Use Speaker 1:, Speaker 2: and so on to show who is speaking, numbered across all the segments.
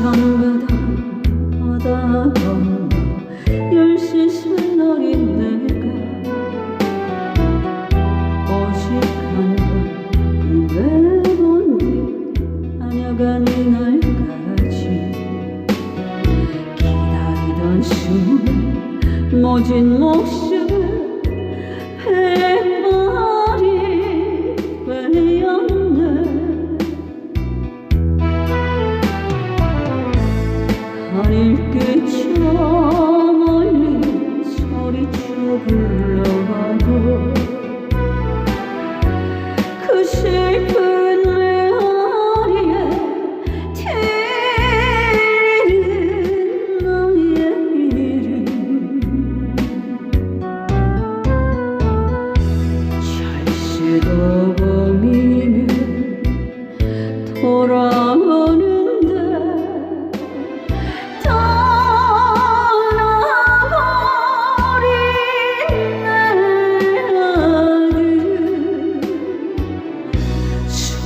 Speaker 1: 정받던 바다 건너 열시 신날인 내가 어식한 건왜본니? 아녀간 이날까지. 기다리던 숨 모진 몫이 하늘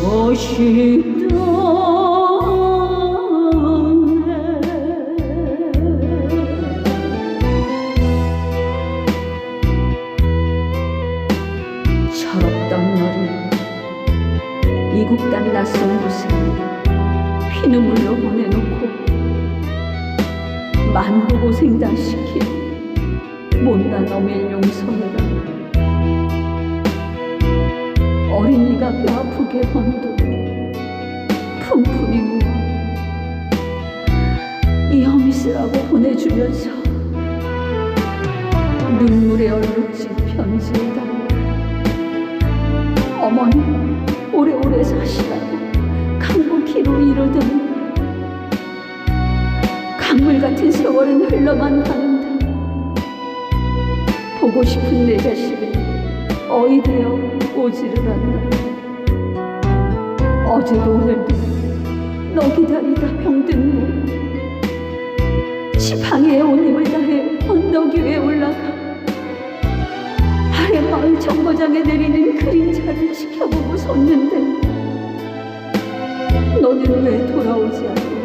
Speaker 1: 소식도 없네. 철없던 너를 이국 땅 낯선 곳에 피눈물로 보내놓고 만고 고생 다 시킨 못난 어밀 용서해라 어린이가 뼈 아프게 번도 무어 이 어미스라고 보내주면서 눈물의 얼룩진 편지에다 어머니 오래오래 사시라고 강복기로 이러더니 강물 같은 세월은 흘러만 가는데 보고 싶은 내 자식은 어이 되어 오지를 않나 어제도 오늘도 너 기다리다 병든 몸 지팡이에 온 힘을 다해 언덕 위에 올라가 아래 마을 정거장에 내리는 그림자를 지켜보고 섰는데 너는 왜 돌아오지 않느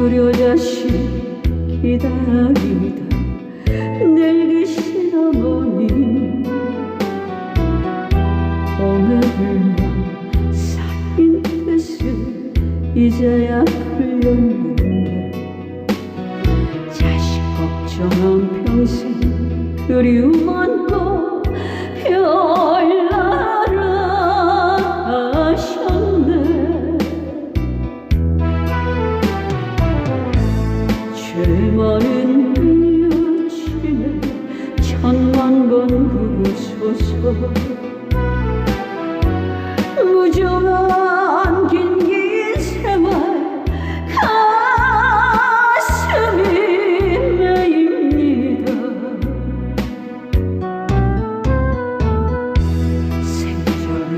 Speaker 1: 불효자식 기다리다. 늙으신 어머니 불면 쌓인 뜻은 이제야 풀렸는데 자식 걱정한 평생 그리움 안고 무정한 긴긴 세월 가슴이 메입니다. 생전에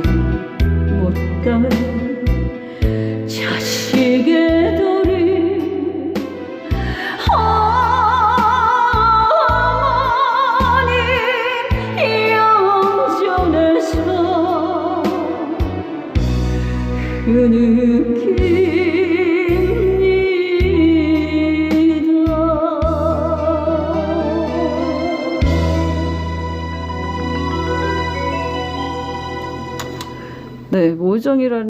Speaker 1: 못다 네, 모정이라는